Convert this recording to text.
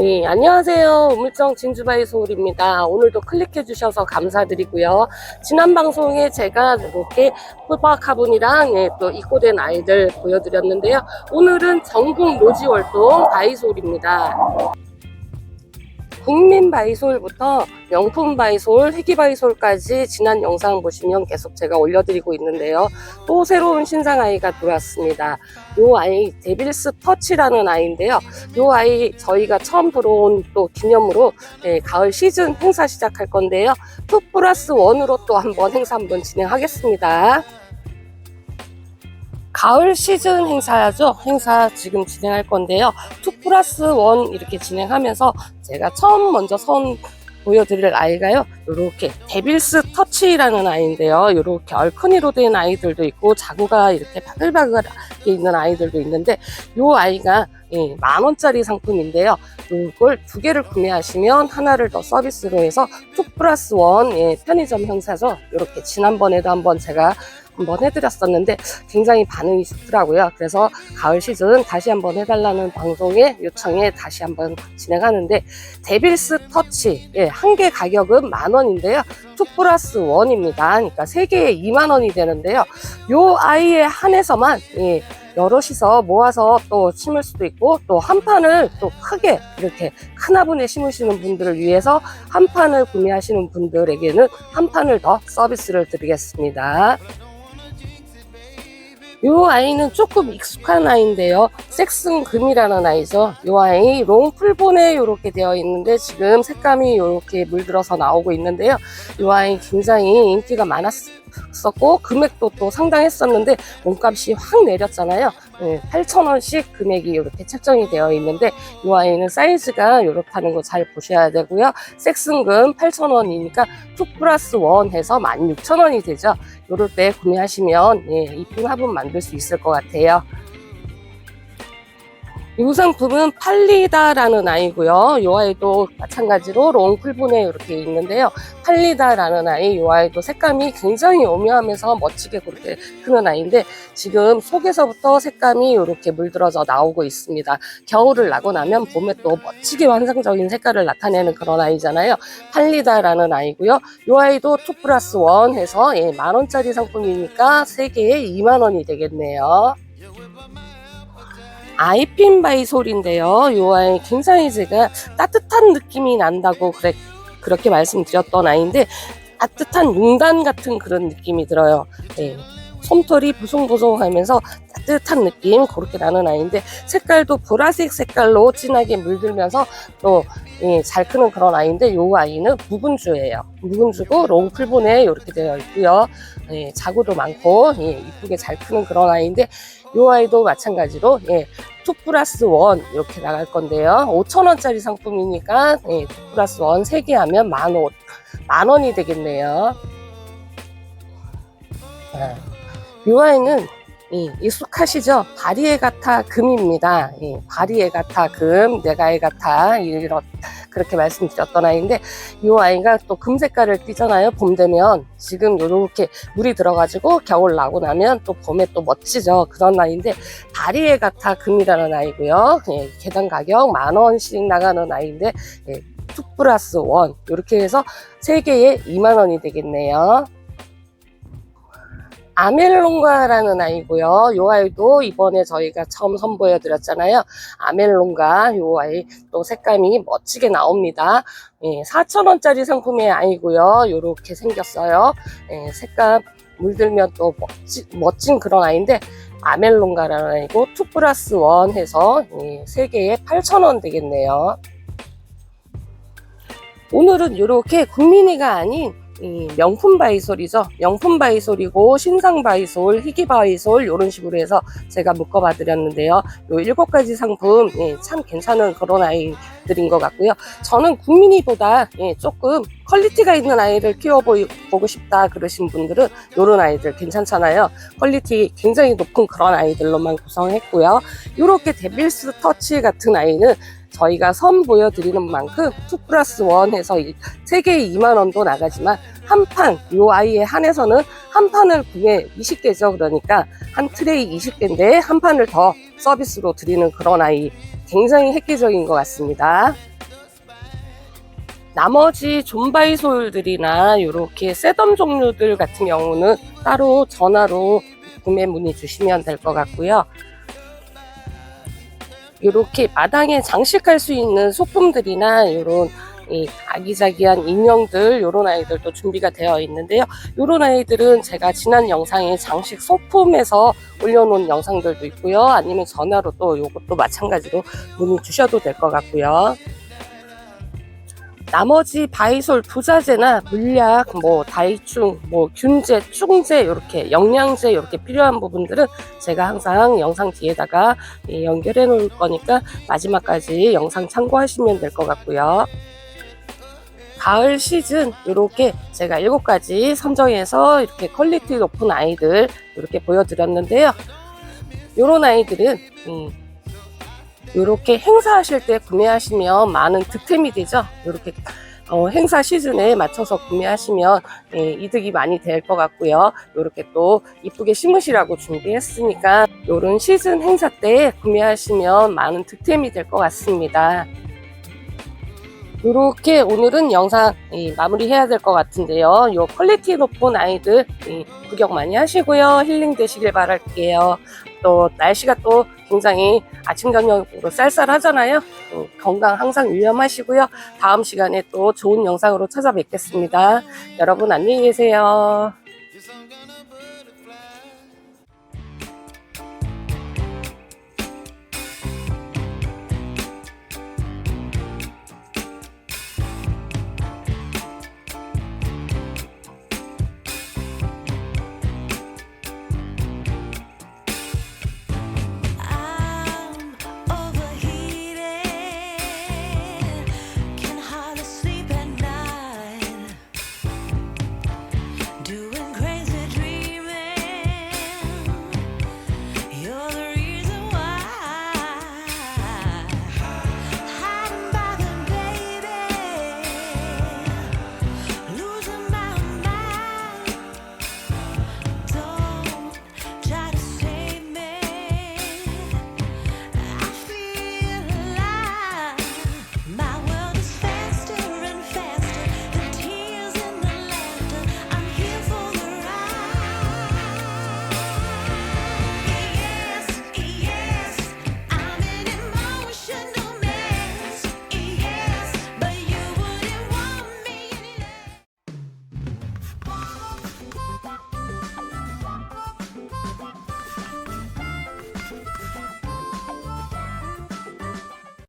네, 안녕하세요. 우물정 진주바이 소울입니다. 오늘도 클릭해 주셔서 감사드리고요. 지난 방송에 제가 이렇게 호박화분이랑 예, 또 입고된 아이들 보여드렸는데요. 오늘은 전국 노지 활동 바이솔입니다. 국민 바이솔부터 명품 바이솔, 희귀 바이솔까지 지난 영상 보시면 계속 제가 올려드리고 있는데요. 또 새로운 신상 아이가 들어왔습니다. 요 아이 데빌스 터치라는 아이인데요. 요 아이 저희가 처음 들어온 또 기념으로 네, 가을 시즌 행사 시작할 건데요. 2 플러스 1으로 또 한번 행사 한번 진행하겠습니다. 가을 시즌 행사죠. 행사 지금 진행할 건데요. 2 플러스 1 이렇게 진행하면서 제가 처음 먼저 선 보여드릴 아이가요. 이렇게 데빌스 터치라는 아이인데요. 이렇게 얼큰이로 된 아이들도 있고 자구가 이렇게 바글바글하게 있는 아이들도 있는데 이 아이가 예, 만 원짜리 상품인데요. 이걸 두 개를 구매하시면 하나를 더 서비스로 해서 2 플러스 1 예, 편의점 행사죠. 이렇게 지난번에도 한번 제가 한번 해드렸었는데 굉장히 반응이 좋더라고요. 그래서 가을 시즌 다시 한번 해달라는 방송에 요청에 다시 한번 진행하는데 데빌스 터치 예, 한 개 가격은 만 원인데요. 2 플러스 1입니다. 그러니까 세 개에 2만 원이 되는데요. 요 아이에 한해서만 예, 여럿이서 모아서 또 심을 수도 있고 또 한 판을 또 크게 이렇게 큰 화분에 심으시는 분들을 위해서 한 판을 구매하시는 분들에게는 한 판을 더 서비스를 드리겠습니다. 이 아이는 조금 익숙한 아이인데요. 섹슨 금이라는 아이죠. 이 아이 롱 풀본에 이렇게 되어 있는데 지금 색감이 이렇게 물들어서 나오고 있는데요. 이 아이 굉장히 인기가 많았 었고 금액도 또 상당했었는데 몸값이 확 내렸잖아요. 네, 8,000원씩 금액이 이렇게 책정이 되어 있는데 이 아이는 사이즈가 이렇다는 거 잘 보셔야 되고요. 섹슨금 8,000원이니까 2 플러스 1 해서 16,000원이 되죠. 이럴 때 구매하시면 예, 이쁜 화분 만들 수 있을 것 같아요. 이 상품은 팔리다라는 아이고요. 이 아이도 마찬가지로 롱풀분에 이렇게 있는데요. 팔리다라는 아이, 이 아이도 색감이 굉장히 오묘하면서 멋지게 그렇게 크는 아이인데 지금 속에서부터 색감이 이렇게 물들어져 나오고 있습니다. 겨울을 나고 나면 봄에 또 멋지게 환상적인 색깔을 나타내는 그런 아이잖아요. 팔리다라는 아이고요. 이 아이도 2 플러스 1 해서 예, 만 원짜리 상품이니까 3개에 2만 원이 되겠네요. 아이핀 바이 솔인데요. 이 아이 굉장히 제가 따뜻한 느낌이 난다고 그래, 그렇게 말씀드렸던 아이인데 따뜻한 용단 같은 그런 느낌이 들어요. 네. 솜털이 보송보송하면서 따뜻한 느낌 그렇게 나는 아이인데 색깔도 보라색 색깔로 진하게 물들면서 또잘 크는 그런 아이인데 이 아이는 묵은주예요. 묵은주고 롱풀본에 이렇게 되어 있고요. 예, 자구도 많고 예, 이쁘게 잘 크는 그런 아이인데 이 아이도 마찬가지로 예, 2 플러스 1 이렇게 나갈 건데요. 5천원짜리 상품이니까 예, 2 플러스 1 3개 하면 만, 원, 만 원이 되겠네요. 아, 이 아이는 예, 익숙하시죠? 바리에 같아 금입니다. 예, 바리에 같아 금, 내가에 같아 이런 그렇게 말씀드렸던 아이인데 이 아이가 또 금 색깔을 띠잖아요. 봄 되면 지금 이렇게 물이 들어가지고 겨울 나고 나면 또 봄에 또 멋지죠. 그런 아이인데 바리에 같아 금이라는 아이고요. 예, 개당 가격 만 원씩 나가는 아이인데 예, 2 플러스 1 이렇게 해서 3개에 2만 원이 되겠네요. 아멜론가라는 아이고요. 이 아이도 이번에 저희가 처음 선보여 드렸잖아요. 아멜론가 이 아이 또 색감이 멋지게 나옵니다. 예, 4,000원짜리 상품의 아이고요. 이렇게 생겼어요. 예, 색감 물들면 또 멋지, 멋진 그런 아이인데 아멜론가라는 아이고 2 플러스 1 해서 예, 3개에 8,000원 되겠네요. 오늘은 이렇게 국민이가 아닌 이 명품 바이솔이죠. 명품 바이솔이고 신상 바이솔, 희귀 바이솔 이런 식으로 해서 제가 묶어봐 드렸는데요. 요 일곱 가지 상품 예, 참 괜찮은 그런 아이들인 것 같고요. 저는 국민이보다 예, 조금 퀄리티가 있는 아이를 키워보고 싶다 그러신 분들은 이런 아이들 괜찮잖아요. 퀄리티 굉장히 높은 그런 아이들로만 구성했고요. 이렇게 데빌스 터치 같은 아이는 저희가 선 보여드리는 만큼 2 플러스 1에서 3개에 2만 원도 나가지만 한 판, 요 아이에 한해서는 한 판을 구매 20개죠. 그러니까 한 트레이 20개인데 한 판을 더 서비스로 드리는 그런 아이 굉장히 획기적인 것 같습니다. 나머지 존바이솔들이나 이렇게 세덤 종류들 같은 경우는 따로 전화로 구매 문의 주시면 될 것 같고요. 이렇게 마당에 장식할 수 있는 소품들이나 이런 이 아기자기한 인형들 이런 아이들도 준비가 되어 있는데요. 이런 아이들은 제가 지난 영상에 장식 소품에서 올려놓은 영상들도 있고요. 아니면 전화로 또 이것도 마찬가지로 문의 주셔도 될 것 같고요. 나머지 바이솔 부자재나 물약, 뭐 다이충, 뭐 균제, 충제 이렇게 영양제 이렇게 필요한 부분들은 제가 항상 영상 뒤에다가 예, 연결해 놓을 거니까 마지막까지 영상 참고하시면 될 것 같고요. 가을 시즌 이렇게 제가 일곱 가지 선정해서 이렇게 퀄리티 높은 아이들 이렇게 보여드렸는데요. 이런 아이들은 음, 이렇게 행사하실 때 구매하시면 많은 득템이 되죠. 이렇게 어, 행사 시즌에 맞춰서 구매하시면 예, 이득이 많이 될 것 같고요. 이렇게 또 이쁘게 심으시라고 준비했으니까 이런 시즌 행사 때 구매하시면 많은 득템이 될 것 같습니다. 이렇게 오늘은 영상 이, 마무리해야 될 것 같은데요. 요 퀄리티 높은 아이들 이, 구경 많이 하시고요. 힐링 되시길 바랄게요. 또 날씨가 또 굉장히 아침 저녁으로 쌀쌀하잖아요. 음, 건강 항상 유념하시고요. 다음 시간에 또 좋은 영상으로 찾아뵙겠습니다. 여러분 안녕히 계세요.